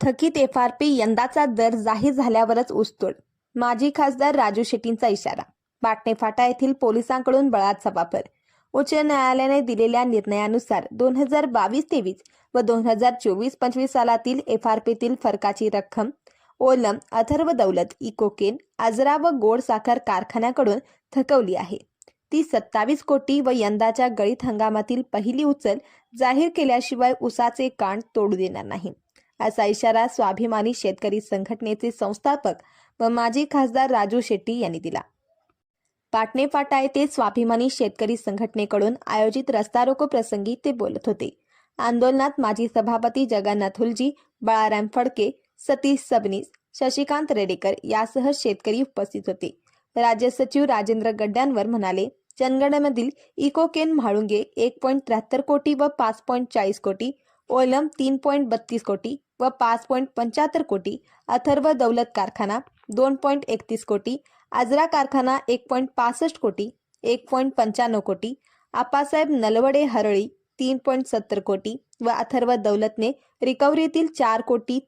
थकीत F R P यंदाचा दर जाहीर झाल्यावरच ऊसतोड. माजी खासदार राजू शेट्टींचा इशारा. बाटणे फाटा येथील पोलिसांकडून बळाचा वापर. उच्च न्यायालयाने दिलेल्या निर्णयानुसार दोन हजार बावीस तेवीस व दोन हजार चोवीस पंचवीस सालातील एफ आर पीतील फरकाची रक्कम ओलम अथर्व दौलत इकोकेन आजरा व गोड साखर कारखान्याकडून थकवली आहे. ती सत्तावीस कोटी व यंदाच्या गळीत हंगामातील पहिली उचल जाहीर केल्याशिवाय उसाचे कान तोडू देणार नाही. असा इशारा स्वाभिमानी शेतकरी संघटनेचे संस्थापक व माजी खासदार राजू शेट्टी यांनी दिला. पाटणे फाटा येथे स्वाभिमानी शेतकरी संघटनेकडून आयोजित रस्ता रोको प्रसंगी ते बोलत होते. आंदोलनात माजी सभापती जगन्नाथ हुलजी बाळाराम फडके सतीश सबनीस शशिकांत रेडेकर यासह शेतकरी उपस्थित होते. राज्य सचिव राजेंद्र गड्ड्यांवर म्हणाले जनगणमधील इकोकेन म्हाळुंगे एक पॉईंट त्र्याहत्तर कोटी व पाच पॉईंट चाळीस कोटी ओलम तीन पॉईंट बत्तीस कोटी व पाच पॉईंट पंच्याहत्तर कोटी अथर्व दौलत कारखाना दोन पॉईंट एकतीस कोटी आजरा कारखाना एक पॉईंट पासष्ट कोटी एक पॉईंट पंच्याण्णव कोटी आप्पासाहेब नलवडे हरळी तीन पॉईंट सत्तर कोटी व अथर्व दौलतने रिकव्हरीतील चार कोटी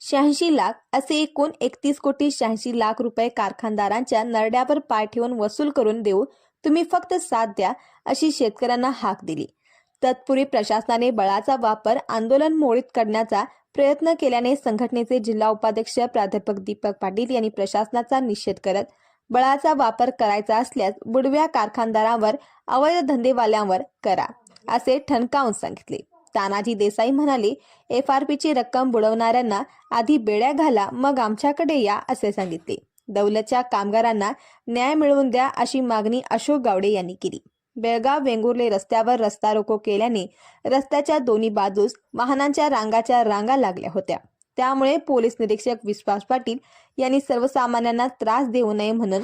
शहाऐंशी लाख असे एकूण एकतीस कोटी शहाऐंशी लाख रुपये कारखानदारांच्या नरड्यावर पाय ठेवून वसूल करून देऊ तुम्ही फक्त साथ द्या अशी शेतकऱ्यांना हाक दिली. तत्पूर्वी प्रशासनाने बळाचा वापर आंदोलन मोडीत करण्याचा प्रयत्न केल्याने संघटनेचे जिल्हा उपाध्यक्ष प्राध्यापक दीपक पाटील यांनी प्रशासनाचा निषेध करत बळाचा वापर करायचा असल्यास बुडव्या कारखानदारांवर अवैध धंदेवाल्यांवर करा असे ठणकावून सांगितले. तानाजी देसाई म्हणाले एफ आर पीची रक्कम बुडवणाऱ्यांना आधी बेड्या घाला मग आमच्याकडे या असे सांगितले. दौलतच्या कामगारांना न्याय मिळवून द्या अशी मागणी अशोक गावडे यांनी केली. बेळगाव वेंगुर्ले रस्त्यावर रस्ता रोको केल्याने रस्त्याच्या दोन्ही बाजूस वाहनांच्या रांगाच्या रांगा लागल्या होत्या. त्यामुळे पोलीस निरीक्षक विश्वास पाटील यांनी सर्वसामान्यांना त्रास देऊ नये म्हणून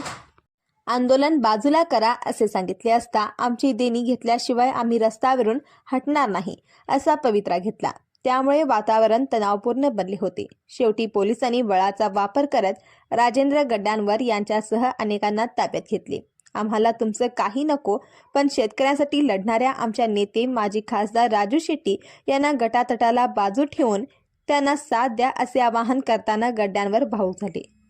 आंदोलन बाजूला करा असे सांगितले असता आमची देणी घेतल्याशिवाय आम्ही रस्त्यावरून हटणार नाही असा पवित्रा घेतला. त्यामुळे वातावरण तणावपूर्ण बनले होते. शेवटी पोलिसांनी बळाचा वापर करत राजेंद्र गड्ड्यांवर यांच्यासह अनेकांना ताब्यात घेतले. आम्हाला तुमचं काही नको पण शेतकऱ्यांसाठी लढणाऱ्या आमच्या नेते माजी खासदार राजू शेट्टी यांना गटातटाला बाजू ठेवून त्यांना साथ द्या असे आवाहन करताना गड्ड्यांवर भाऊक झाले.